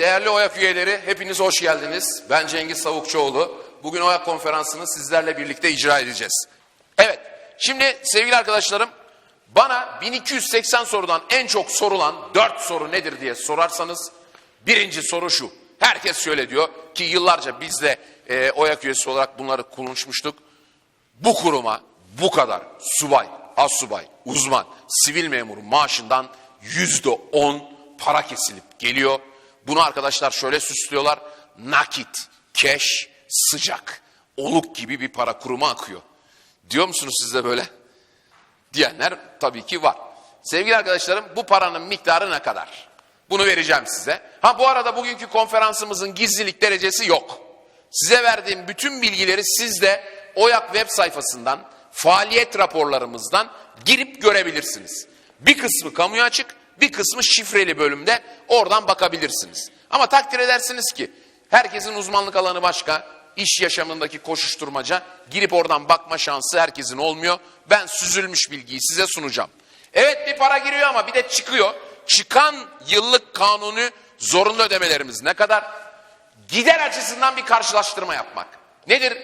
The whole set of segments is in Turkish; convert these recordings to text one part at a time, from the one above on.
değerli OYAK üyeleri hepiniz hoş geldiniz. Ben Cengiz Savukçuoğlu. Bugün OYAK konferansını sizlerle birlikte icra edeceğiz. Evet, şimdi sevgili arkadaşlarım bana 1280 sorudan en çok sorulan 4 soru nedir diye sorarsanız birinci soru şu. Herkes şöyle diyor ki yıllarca biz de e, OYAK üyesi olarak bunları konuşmuştuk. Bu kuruma bu kadar subay, assubay, uzman, sivil memuru maaşından yüzde on para kesilip geliyor. Bunu arkadaşlar şöyle süslüyorlar. Nakit, keş, sıcak, oluk gibi bir para kuruma akıyor. Diyor musunuz siz de böyle? Diyenler tabii ki var. Sevgili arkadaşlarım bu paranın miktarı ne kadar? Bunu vereceğim size. Ha bu arada bugünkü konferansımızın gizlilik derecesi yok. Size verdiğim bütün bilgileri siz de OYAK web sayfasından, faaliyet raporlarımızdan girip görebilirsiniz. Bir kısmı kamuya açık, bir kısmı şifreli bölümde oradan bakabilirsiniz. Ama takdir edersiniz ki herkesin uzmanlık alanı başka, iş yaşamındaki koşuşturmaca, girip oradan bakma şansı herkesin olmuyor. Ben süzülmüş bilgiyi size sunacağım. Evet bir para giriyor ama bir de çıkıyor. Çıkan yıllık kanuni zorunlu ödemelerimiz ne kadar? Gider açısından bir karşılaştırma yapmak. Nedir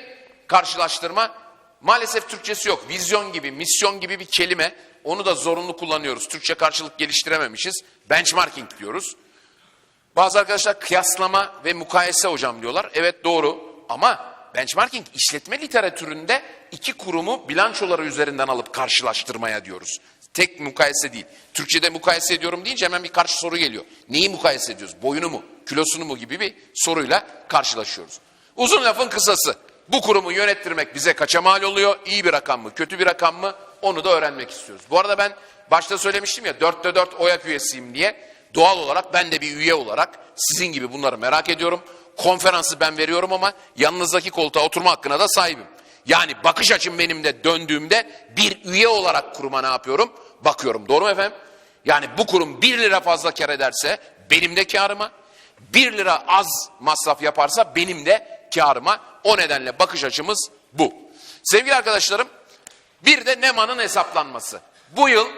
karşılaştırma? Maalesef Türkçesi yok. Vizyon gibi, misyon gibi bir kelime. Onu da zorunlu kullanıyoruz. Türkçe karşılık geliştirememişiz. Benchmarking diyoruz. Bazı arkadaşlar kıyaslama ve mukayese hocam diyorlar. Evet doğru ama benchmarking işletme literatüründe iki kurumu bilançoları üzerinden alıp karşılaştırmaya diyoruz. Tek mukayese değil. Türkçe'de mukayese ediyorum deyince hemen bir karşı soru geliyor. Neyi mukayese ediyoruz? Boyunu mu, kilosunu mu gibi bir soruyla karşılaşıyoruz. Uzun lafın kısası. Bu kurumu yönettirmek bize kaça mal oluyor? İyi bir rakam mı, kötü bir rakam mı? Onu da öğrenmek istiyoruz. Bu arada ben başta söylemiştim ya dörtte dört OYAK üyesiyim diye. Doğal olarak ben de bir üye olarak sizin gibi bunları merak ediyorum. Konferansı ben veriyorum ama yanınızdaki koltuğa oturma hakkına da sahibim. Yani bakış açım benim de döndüğümde bir üye olarak kuruma ne yapıyorum? Bakıyorum. Doğru mu efendim? Yani bu kurum bir lira fazla kar ederse benim de karıma, bir lira az masraf yaparsa benim de karıma. O nedenle bakış açımız bu. Sevgili arkadaşlarım, bir de NEMA'nın hesaplanması. Bu yıl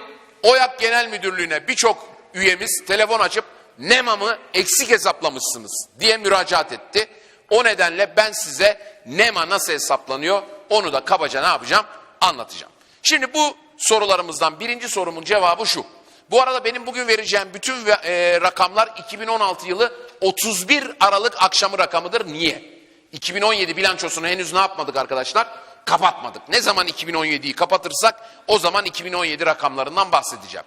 OYAK Genel Müdürlüğü'ne birçok üyemiz telefon açıp NEMA'mı eksik hesaplamışsınız diye müracaat etti. O nedenle ben size NEMA nasıl hesaplanıyor onu da kabaca ne yapacağım anlatacağım. Şimdi bu sorularımızdan birinci sorumun cevabı şu. Bu arada benim bugün vereceğim bütün e, rakamlar 2016 yılı 31 Aralık akşamı rakamıdır. Niye? 2017 bilançosunu henüz ne yapmadık arkadaşlar? Kapatmadık. Ne zaman 2017'yi kapatırsak o zaman 2017 rakamlarından bahsedeceğim.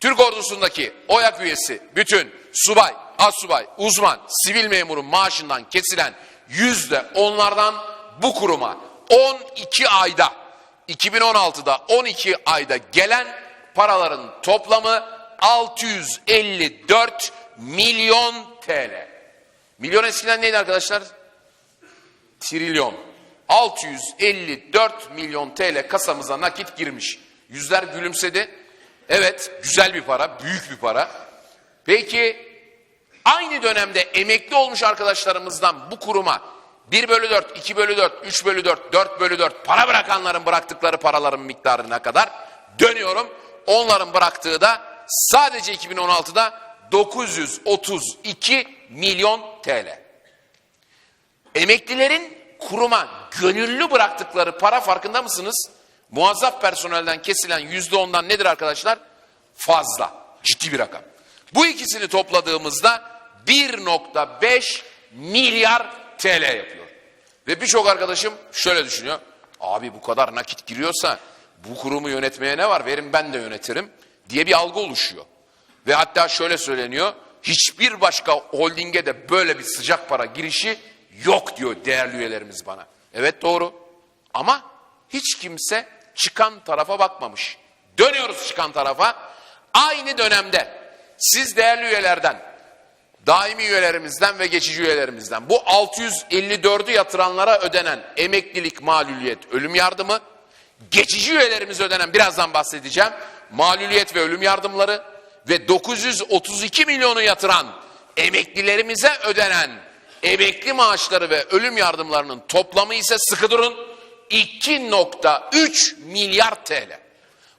Türk ordusundaki OYAK üyesi bütün subay, assubay, uzman, sivil memurun maaşından kesilen yüzde onlardan bu kuruma 12 ayda 2016'da 12 ayda gelen paraların toplamı 654 milyon TL. Milyon eskiden neydi arkadaşlar? Trilyon. 654 milyon TL kasamıza nakit girmiş. Yüzler gülümsedi. Evet güzel bir para, büyük bir para. Peki aynı dönemde emekli olmuş arkadaşlarımızdan bu kuruma 1 bölü 4, 2 bölü 4, 3 bölü 4, 4 bölü 4 para bırakanların bıraktıkları paraların miktarı ne kadar? Dönüyorum. Onların bıraktığı da sadece 2016'da 932 milyon TL. Emeklilerin kuruma gönüllü bıraktıkları para farkında mısınız? Muazzaf personelden kesilen yüzde ondan nedir arkadaşlar? Fazla. Ciddi bir rakam. Bu ikisini topladığımızda 1.5 milyar TL yapıyor. Ve birçok arkadaşım şöyle düşünüyor. Abi bu kadar nakit giriyorsa bu kurumu yönetmeye ne var? Verin ben de yönetirim diye bir algı oluşuyor. Ve hatta şöyle söyleniyor. Hiçbir başka holdinge de böyle bir sıcak para girişi yok diyor değerli üyelerimiz bana. Evet doğru. Ama hiç kimse çıkan tarafa bakmamış. Dönüyoruz çıkan tarafa. Aynı dönemde siz değerli üyelerden, daimi üyelerimizden ve geçici üyelerimizden bu 654'ü yatıranlara ödenen emeklilik maluliyet ölüm yardımı, geçici üyelerimize ödenen birazdan bahsedeceğim maluliyet ve ölüm yardımları ve 932 milyonu yatıran emeklilerimize ödenen emekli maaşları ve ölüm yardımlarının toplamı ise sıkı durun 2.3 milyar TL.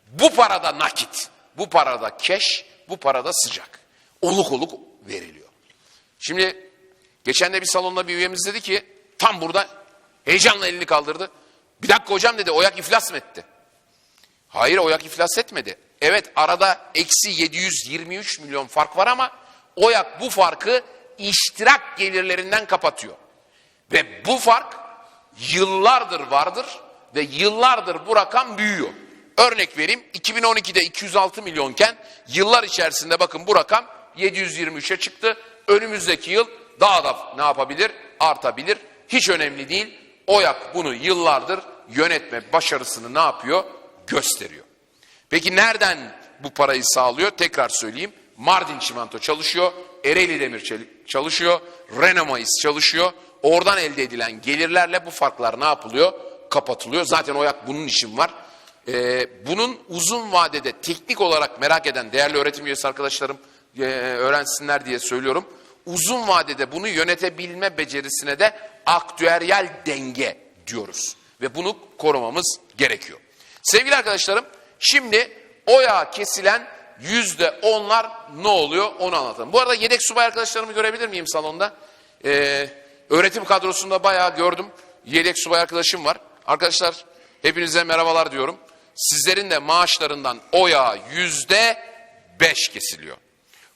Bu parada nakit, bu parada keş, bu parada sıcak. Oluk oluk veriliyor. Şimdi geçen de bir salonda bir üyemiz dedi ki tam burada heyecanla elini kaldırdı. Bir dakika hocam dedi Oyak iflas mı etti? Hayır Oyak iflas etmedi. Evet arada eksi 723 milyon fark var ama Oyak bu farkı iştirak gelirlerinden kapatıyor. Ve bu fark yıllardır vardır ve yıllardır bu rakam büyüyor. Örnek vereyim 2012'de 206 milyonken yıllar içerisinde bakın bu rakam 723'e çıktı. Önümüzdeki yıl daha da ne yapabilir? Artabilir. Hiç önemli değil. Oyak bunu yıllardır yönetme başarısını ne yapıyor? Gösteriyor. Peki nereden bu parayı sağlıyor? Tekrar söyleyeyim. Mardin Çimento çalışıyor. Ereğli Demir çalışıyor. Renamayis çalışıyor. Oradan elde edilen gelirlerle bu farklar ne yapılıyor? Kapatılıyor. Zaten Oyak bunun için var. Ee, bunun uzun vadede teknik olarak merak eden değerli öğretim üyesi arkadaşlarım e, öğrensinler diye söylüyorum. Uzun vadede bunu yönetebilme becerisine de aktüeryal denge diyoruz. Ve bunu korumamız gerekiyor. Sevgili arkadaşlarım şimdi o yağ kesilen yüzde onlar ne oluyor onu anlatalım. Bu arada yedek subay arkadaşlarımı görebilir miyim salonda? Ee, öğretim kadrosunda bayağı gördüm. Yedek subay arkadaşım var. Arkadaşlar hepinize merhabalar diyorum. Sizlerin de maaşlarından o yağ yüzde beş kesiliyor.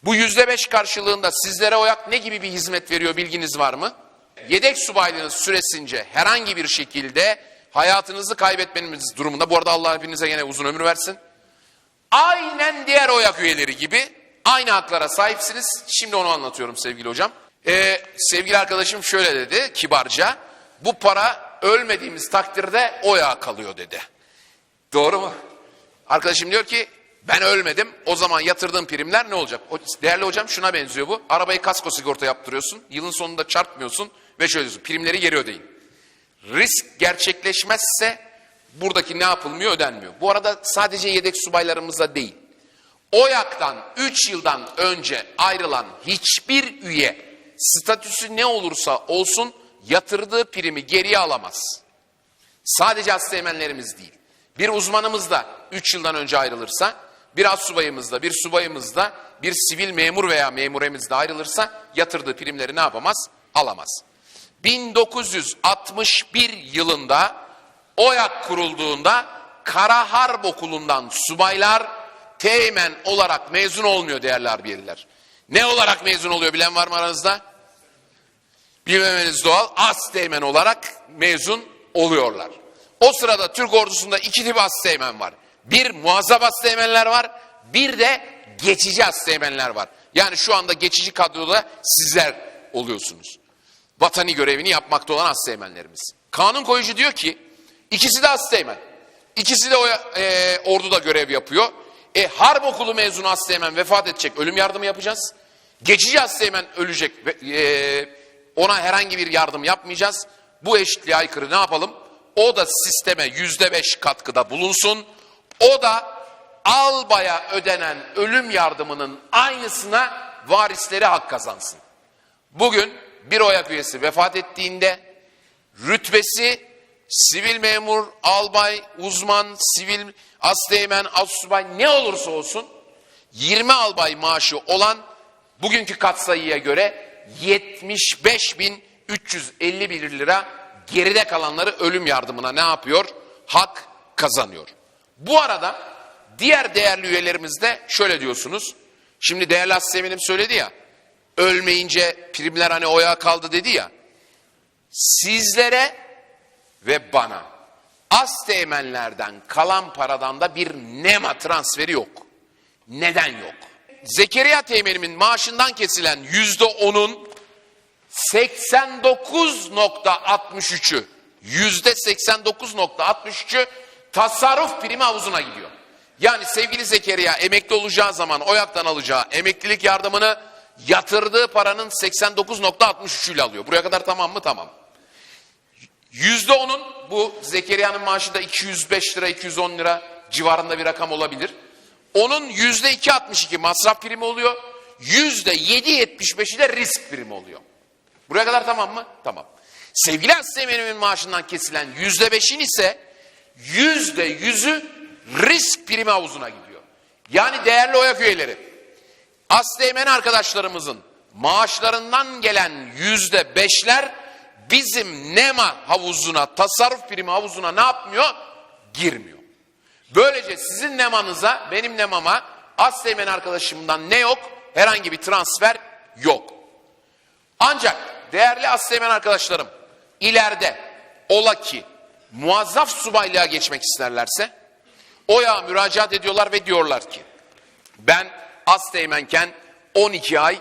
Bu yüzde beş karşılığında sizlere OYAK ne gibi bir hizmet veriyor bilginiz var mı? Yedek subaylığınız süresince herhangi bir şekilde hayatınızı kaybetmeniz durumunda, bu arada Allah hepinize yine uzun ömür versin. Aynen diğer OYAK üyeleri gibi aynı haklara sahipsiniz. Şimdi onu anlatıyorum sevgili hocam. Ee, sevgili arkadaşım şöyle dedi kibarca, bu para ölmediğimiz takdirde OYAK kalıyor dedi. Doğru mu? Arkadaşım diyor ki ben ölmedim o zaman yatırdığım primler ne olacak? O, değerli hocam şuna benziyor bu. Arabayı kasko sigorta yaptırıyorsun. Yılın sonunda çarpmıyorsun ve şöyle diyorsun primleri geri ödeyin. Risk gerçekleşmezse buradaki ne yapılmıyor ödenmiyor. Bu arada sadece yedek subaylarımıza değil. OYAK'tan 3 yıldan önce ayrılan hiçbir üye statüsü ne olursa olsun yatırdığı primi geriye alamaz. Sadece asteğmenlerimiz değil. Bir uzmanımız da 3 yıldan önce ayrılırsa, bir az subayımız da, bir subayımız da, bir sivil memur veya memuremiz de ayrılırsa yatırdığı primleri ne yapamaz? Alamaz. 1961 yılında OYAK kurulduğunda Kara Harp Okulu'ndan subaylar teğmen olarak mezun olmuyor değerli harbiyeliler. Ne olarak mezun oluyor bilen var mı aranızda? Bilmemeniz doğal. As teğmen olarak mezun oluyorlar. O sırada Türk ordusunda iki tip asteğmen var. Bir muazzam asteğmenler var, bir de geçici asteğmenler var. Yani şu anda geçici kadroda sizler oluyorsunuz. Vatani görevini yapmakta olan asteğmenlerimiz. Kanun koyucu diyor ki ikisi de asteğmen. İkisi de o, e, orduda görev yapıyor. E harp okulu mezunu asteğmen vefat edecek, ölüm yardımı yapacağız. Geçici asteğmen ölecek, e, ona herhangi bir yardım yapmayacağız. Bu eşitliğe aykırı ne yapalım? O da sisteme yüzde beş katkıda bulunsun. O da albaya ödenen ölüm yardımının aynısına varisleri hak kazansın. Bugün bir OYAK üyesi vefat ettiğinde rütbesi sivil memur, albay, uzman, sivil, asteğmen, asubay ne olursa olsun 20 albay maaşı olan bugünkü katsayıya göre 75.351 lira geride kalanları ölüm yardımına ne yapıyor? Hak kazanıyor. Bu arada diğer değerli üyelerimiz de şöyle diyorsunuz. Şimdi değerli Aseminim söyledi ya. Ölmeyince primler hani oya kaldı dedi ya. Sizlere ve bana az teğmenlerden kalan paradan da bir nema transferi yok. Neden yok? Zekeriya teğmenimin maaşından kesilen yüzde onun 89.63'ü yüzde 89.63'ü tasarruf primi havuzuna gidiyor. Yani sevgili Zekeriya emekli olacağı zaman OYAK'tan alacağı emeklilik yardımını yatırdığı paranın 89.63'üyle alıyor. Buraya kadar tamam mı? Tamam. Yüzde onun bu Zekeriya'nın maaşı da 205 lira 210 lira civarında bir rakam olabilir. Onun yüzde 2.62 masraf primi oluyor. Yüzde 7.75'i de risk primi oluyor. Buraya kadar tamam mı? Tamam. Sevgili Aslemenimin maaşından kesilen yüzde beşin ise yüzde yüzü risk primi havuzuna gidiyor. Yani değerli oyak üyeleri, Aslemen arkadaşlarımızın maaşlarından gelen yüzde beşler bizim NEMA havuzuna, tasarruf primi havuzuna ne yapmıyor? Girmiyor. Böylece sizin NEMA'nıza, benim NEMA'ma, Asteğmen arkadaşımdan ne yok? Herhangi bir transfer yok. Ancak değerli Asteğmen arkadaşlarım, ileride ola ki muazzaf subaylığa geçmek isterlerse, OYA müracaat ediyorlar ve diyorlar ki, ben Asteğmenken 12 ay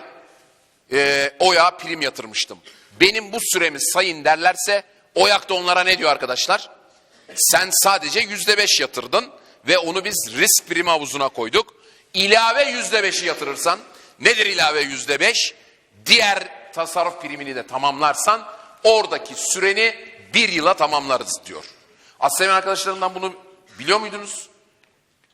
e, OYA prim yatırmıştım. Benim bu süremi sayın derlerse OYAK da onlara ne diyor arkadaşlar? Sen sadece yüzde beş yatırdın ve onu biz risk primi havuzuna koyduk. İlave yüzde beşi yatırırsan nedir ilave yüzde beş? Diğer tasarruf primini de tamamlarsan oradaki süreni bir yıla tamamlarız diyor. Aslen arkadaşlarımdan bunu biliyor muydunuz?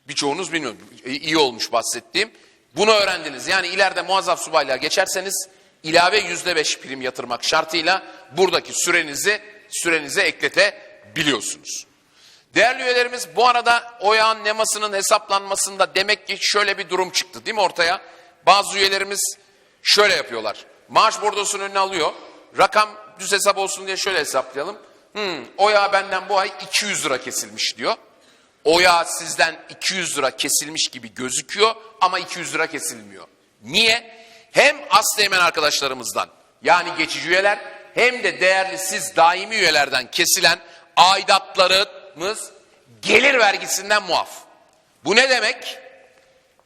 Birçoğunuz bilmiyor. İyi olmuş bahsettiğim. Bunu öğrendiniz. Yani ileride muazzaf subaylığa geçerseniz ilave yüzde beş prim yatırmak şartıyla buradaki sürenizi sürenize ekletebiliyorsunuz. Değerli üyelerimiz bu arada OYA'nın nemasının hesaplanmasında demek ki şöyle bir durum çıktı değil mi ortaya? Bazı üyelerimiz şöyle yapıyorlar. Maaş bordosunun önüne alıyor. Rakam düz hesap olsun diye şöyle hesaplayalım. Hmm, OYA benden bu ay 200 lira kesilmiş diyor. Oya sizden 200 lira kesilmiş gibi gözüküyor ama 200 lira kesilmiyor. Niye? Hem Aslı arkadaşlarımızdan yani geçici üyeler hem de değerli siz daimi üyelerden kesilen aidatlarımız gelir vergisinden muaf. Bu ne demek?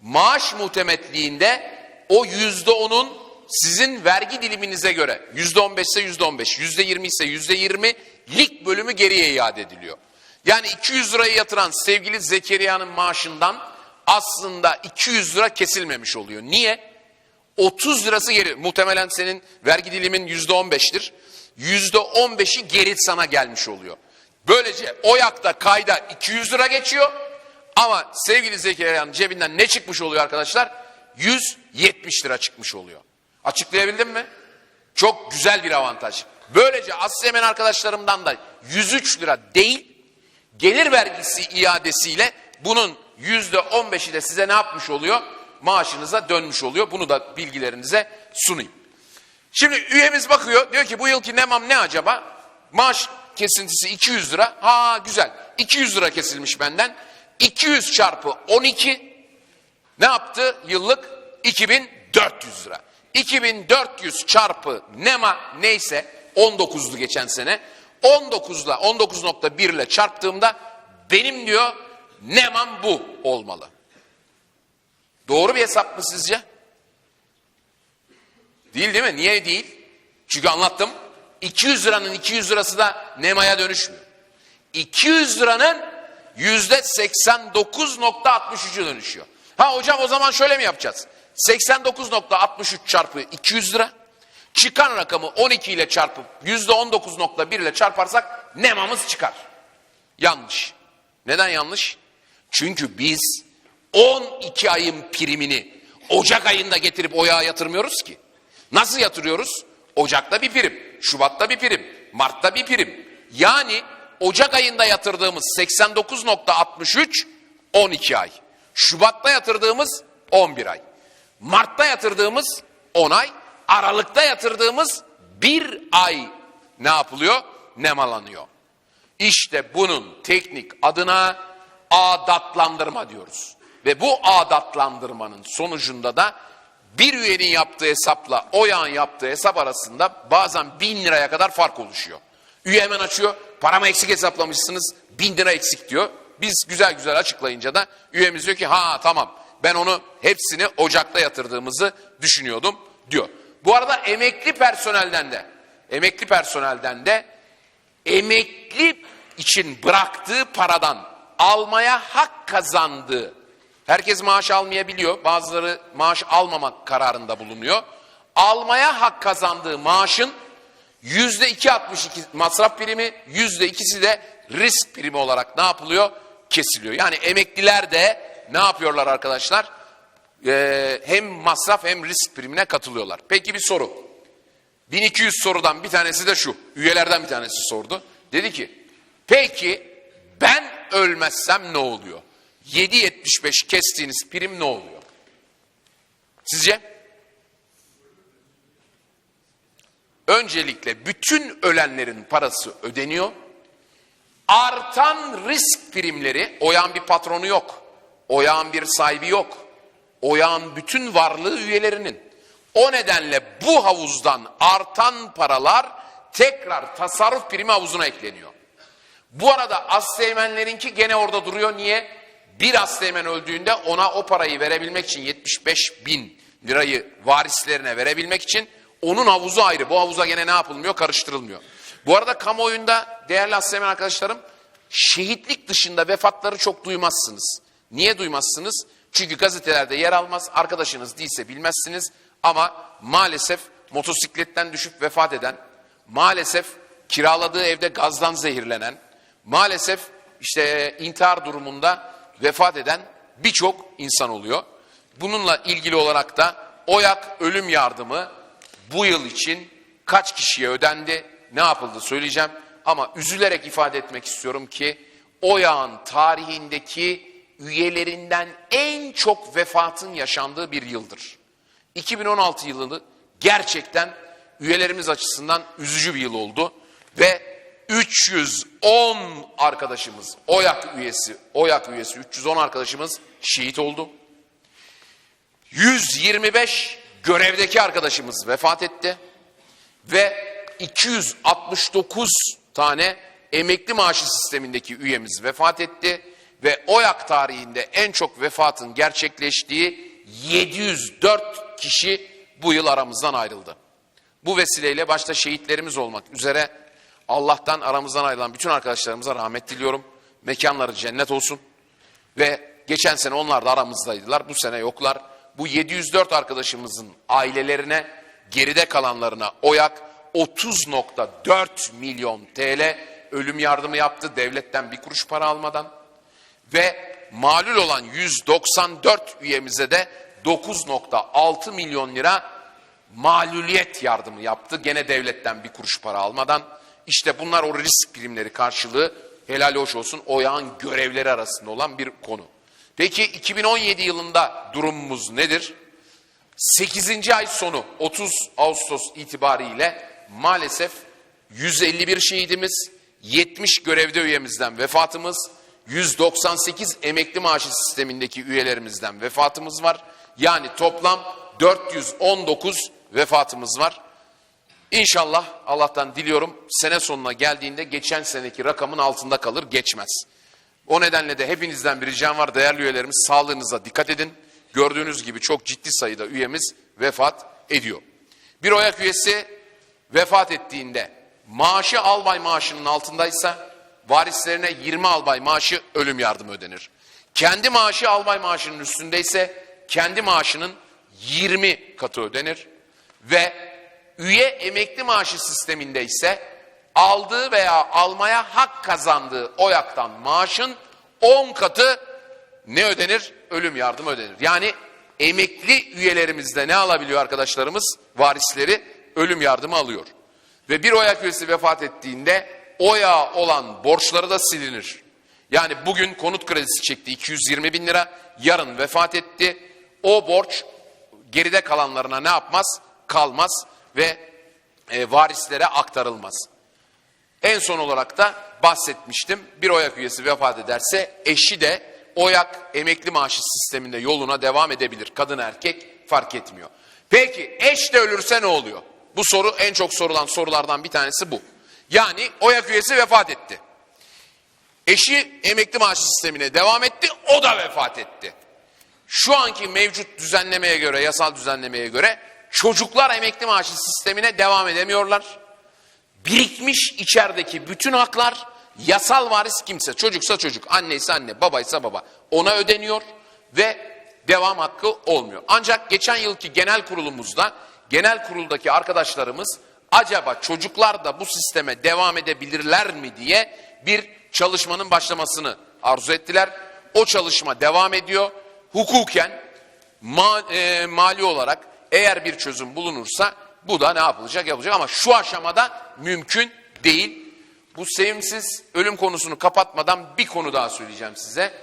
Maaş muhtemetliğinde o yüzde onun sizin vergi diliminize göre yüzde on beş ise yüzde on beş, yüzde yirmi ise yüzde yirmi lik bölümü geriye iade ediliyor. Yani 200 lirayı yatıran sevgili Zekeriya'nın maaşından aslında 200 lira kesilmemiş oluyor. Niye? 30 lirası geri. Muhtemelen senin vergi dilimin %15'tir. %15'i geri sana gelmiş oluyor. Böylece OYAK'ta kayda 200 lira geçiyor. Ama sevgili Zekeriya'nın cebinden ne çıkmış oluyor arkadaşlar? 170 lira çıkmış oluyor. Açıklayabildim mi? Çok güzel bir avantaj. Böylece Aslemen arkadaşlarımdan da 103 lira değil, gelir vergisi iadesiyle bunun yüzde on beşi de size ne yapmış oluyor? Maaşınıza dönmüş oluyor. Bunu da bilgilerinize sunayım. Şimdi üyemiz bakıyor diyor ki bu yılki nemam ne acaba? Maaş kesintisi 200 lira. Ha güzel 200 lira kesilmiş benden. 200 çarpı 12 ne yaptı yıllık? 2400 lira. 2400 çarpı nema neyse 19'du geçen sene. 19'la 19.1 ile çarptığımda benim diyor nemam bu olmalı. Doğru bir hesap mı sizce? Değil değil mi? Niye değil? Çünkü anlattım. 200 liranın 200 lirası da nemaya dönüşmüyor. 200 liranın yüzde 89.63'ü dönüşüyor. Ha hocam o zaman şöyle mi yapacağız? 89.63 çarpı 200 lira Çıkan rakamı 12 ile çarpıp %19.1 ile çarparsak nemamız çıkar. Yanlış. Neden yanlış? Çünkü biz 12 ayın primini Ocak ayında getirip oyağa yatırmıyoruz ki. Nasıl yatırıyoruz? Ocak'ta bir prim, Şubat'ta bir prim, Mart'ta bir prim. Yani Ocak ayında yatırdığımız 89.63 12 ay. Şubat'ta yatırdığımız 11 ay. Mart'ta yatırdığımız 10 ay. Aralıkta yatırdığımız bir ay ne yapılıyor? Nemalanıyor. İşte bunun teknik adına adatlandırma diyoruz. Ve bu adatlandırmanın sonucunda da bir üyenin yaptığı hesapla o yan yaptığı hesap arasında bazen bin liraya kadar fark oluşuyor. Üye hemen açıyor, paramı eksik hesaplamışsınız, bin lira eksik diyor. Biz güzel güzel açıklayınca da üyemiz diyor ki ha tamam ben onu hepsini Ocak'ta yatırdığımızı düşünüyordum diyor. Bu arada emekli personelden de emekli personelden de emekli için bıraktığı paradan almaya hak kazandığı herkes maaş almayabiliyor. Bazıları maaş almamak kararında bulunuyor. Almaya hak kazandığı maaşın yüzde iki 62 masraf primi yüzde ikisi de risk primi olarak ne yapılıyor? Kesiliyor. Yani emekliler de ne yapıyorlar arkadaşlar? e, hem masraf hem risk primine katılıyorlar. Peki bir soru. 1200 sorudan bir tanesi de şu. Üyelerden bir tanesi sordu. Dedi ki peki ben ölmezsem ne oluyor? 7.75 kestiğiniz prim ne oluyor? Sizce? öncelikle bütün ölenlerin parası ödeniyor. Artan risk primleri, oyan bir patronu yok. Oyağın bir sahibi yok. Oyağın bütün varlığı üyelerinin. O nedenle bu havuzdan artan paralar tekrar tasarruf primi havuzuna ekleniyor. Bu arada Asteğmenlerinki gene orada duruyor. Niye? Bir Asteğmen öldüğünde ona o parayı verebilmek için 75 bin lirayı varislerine verebilmek için onun havuzu ayrı. Bu havuza gene ne yapılmıyor? Karıştırılmıyor. Bu arada kamuoyunda değerli Asteğmen arkadaşlarım şehitlik dışında vefatları çok duymazsınız. Niye duymazsınız? Çünkü gazetelerde yer almaz. Arkadaşınız değilse bilmezsiniz. Ama maalesef motosikletten düşüp vefat eden, maalesef kiraladığı evde gazdan zehirlenen, maalesef işte intihar durumunda vefat eden birçok insan oluyor. Bununla ilgili olarak da OYAK ölüm yardımı bu yıl için kaç kişiye ödendi, ne yapıldı söyleyeceğim. Ama üzülerek ifade etmek istiyorum ki OYAK'ın tarihindeki üyelerinden en çok vefatın yaşandığı bir yıldır. 2016 yılı gerçekten üyelerimiz açısından üzücü bir yıl oldu ve 310 arkadaşımız, OYAK üyesi, OYAK üyesi 310 arkadaşımız şehit oldu. 125 görevdeki arkadaşımız vefat etti ve 269 tane emekli maaşı sistemindeki üyemiz vefat etti ve OYAK tarihinde en çok vefatın gerçekleştiği 704 kişi bu yıl aramızdan ayrıldı. Bu vesileyle başta şehitlerimiz olmak üzere Allah'tan aramızdan ayrılan bütün arkadaşlarımıza rahmet diliyorum. Mekanları cennet olsun. Ve geçen sene onlar da aramızdaydılar. Bu sene yoklar. Bu 704 arkadaşımızın ailelerine, geride kalanlarına OYAK 30.4 milyon TL ölüm yardımı yaptı. Devletten bir kuruş para almadan. Ve malul olan 194 üyemize de 9.6 milyon lira maluliyet yardımı yaptı. Gene devletten bir kuruş para almadan. İşte bunlar o risk primleri karşılığı helal hoş olsun OYAK'ın görevleri arasında olan bir konu. Peki 2017 yılında durumumuz nedir? 8. ay sonu 30 Ağustos itibariyle maalesef 151 şehidimiz, 70 görevde üyemizden vefatımız, 198 emekli maaşı sistemindeki üyelerimizden vefatımız var. Yani toplam 419 vefatımız var. İnşallah Allah'tan diliyorum sene sonuna geldiğinde geçen seneki rakamın altında kalır geçmez. O nedenle de hepinizden bir ricam var değerli üyelerimiz sağlığınıza dikkat edin. Gördüğünüz gibi çok ciddi sayıda üyemiz vefat ediyor. Bir OYAK üyesi vefat ettiğinde maaşı albay maaşının altındaysa varislerine 20 albay maaşı ölüm yardımı ödenir. Kendi maaşı albay maaşının üstündeyse kendi maaşının 20 katı ödenir ve üye emekli maaşı sisteminde ise aldığı veya almaya hak kazandığı OYAK'tan maaşın 10 katı ne ödenir? Ölüm yardımı ödenir. Yani emekli üyelerimizde ne alabiliyor arkadaşlarımız? Varisleri ölüm yardımı alıyor. Ve bir OYAK üyesi vefat ettiğinde OYA olan borçları da silinir. Yani bugün konut kredisi çekti 220 bin lira, yarın vefat etti. O borç geride kalanlarına ne yapmaz? Kalmaz ve e, varislere aktarılmaz. En son olarak da bahsetmiştim. Bir OYAK üyesi vefat ederse eşi de OYAK emekli maaşı sisteminde yoluna devam edebilir. Kadın erkek fark etmiyor. Peki eş de ölürse ne oluyor? Bu soru en çok sorulan sorulardan bir tanesi bu. Yani OYAK üyesi vefat etti. Eşi emekli maaşı sistemine devam etti, o da vefat etti. Şu anki mevcut düzenlemeye göre, yasal düzenlemeye göre çocuklar emekli maaşı sistemine devam edemiyorlar. Birikmiş içerideki bütün haklar yasal varis kimse, çocuksa çocuk, anneyse anne, babaysa baba ona ödeniyor ve devam hakkı olmuyor. Ancak geçen yılki genel kurulumuzda genel kuruldaki arkadaşlarımız acaba çocuklar da bu sisteme devam edebilirler mi diye bir çalışmanın başlamasını arzu ettiler. O çalışma devam ediyor. Hukuken ma e, mali olarak eğer bir çözüm bulunursa bu da ne yapılacak yapılacak ama şu aşamada mümkün değil. Bu sevimsiz ölüm konusunu kapatmadan bir konu daha söyleyeceğim size.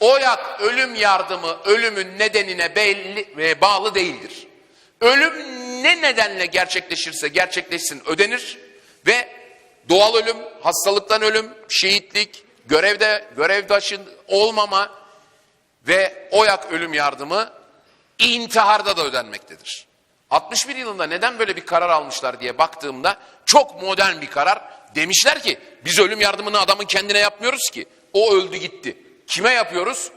OYAK ölüm yardımı ölümün nedenine belli ve bağlı değildir. ölüm ne nedenle gerçekleşirse gerçekleşsin ödenir ve doğal ölüm, hastalıktan ölüm, şehitlik, görevde görevdaşın olmama ve OYAK ölüm yardımı intiharda da ödenmektedir. 61 yılında neden böyle bir karar almışlar diye baktığımda çok modern bir karar. Demişler ki biz ölüm yardımını adamın kendine yapmıyoruz ki. O öldü gitti. Kime yapıyoruz?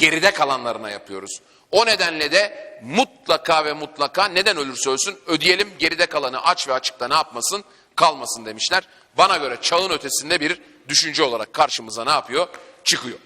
Geride kalanlarına yapıyoruz. O nedenle de mutlaka ve mutlaka neden ölürse ölsün ödeyelim geride kalanı aç ve açıkta ne yapmasın kalmasın demişler. Bana göre çağın ötesinde bir düşünce olarak karşımıza ne yapıyor? Çıkıyor.